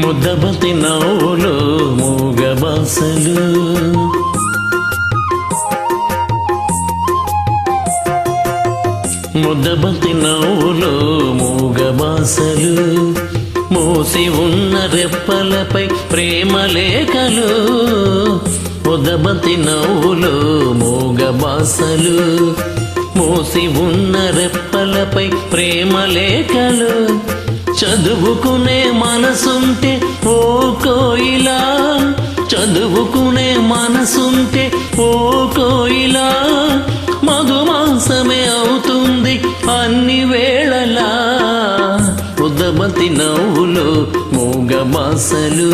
ముద్దబతి నవ్వులు మూగ బాసలు ముద్దబతి నవ్వులు మూగబాసలు మూసి ఉన్న రెప్పలపై ప్రేమ లేఖలు. ముద్దబతి నవ్వులు మూగబాసలు మూసి ఉన్న రెప్పలపై ప్రేమ లేఖలు. చదువుకునే మనసుంటే ఓ కోయిలా. చదువుకునే మనసుంటే ఓ నవ్వులో మూగమాసలు.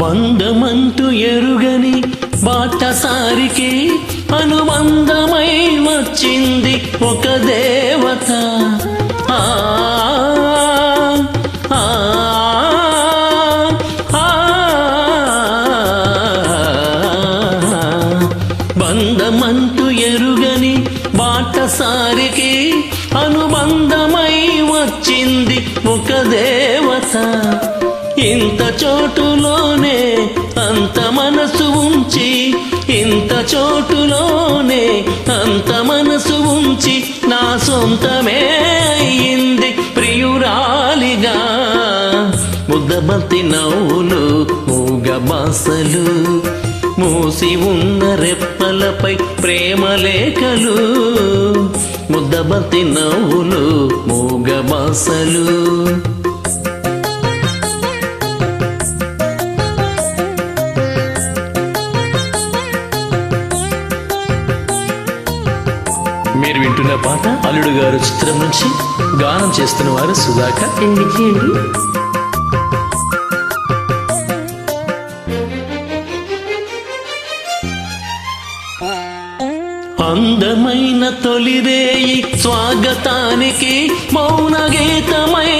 బంధమంతు ఎరుగని బాటసారికి అనుబంధమై వచ్చింది ఒక దేవత. ఆ ఆ, ఎరుగని బాటసారి చోటులోనే అంత మనసు ఉంచి నా సొంతమే అయింది ప్రియురాలిగా. ముద్దబతి నవ్వులు మూగబాసలు మూసి ఉన్న రెప్పలపై ప్రేమ లేఖలు. ముద్దబతి నవ్వులు మూగబాసలు. వింటున్న పాట అల్లుడు గారు చిత్రం నుంచి గానం చేస్తున్న వారు సుధాకర్. అందమైన తొలిరేయి స్వాగతానికి మౌన గీతమై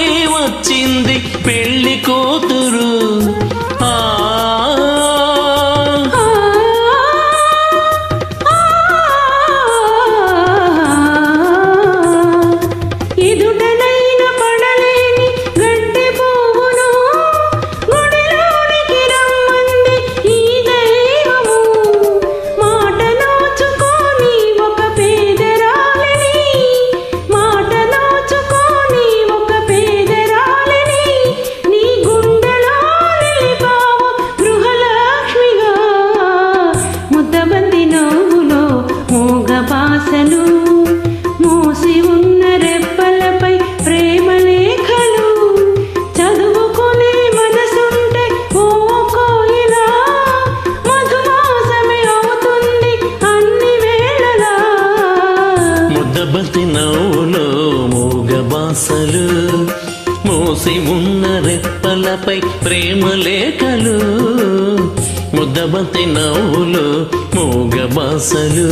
ముద్దబతి నవ్వులో మూగబాసలు మూసి ఉన్న రెప్పలపై ప్రేమ లేఖలు ముద్దబతి నవ్వులు మూగబాసలు.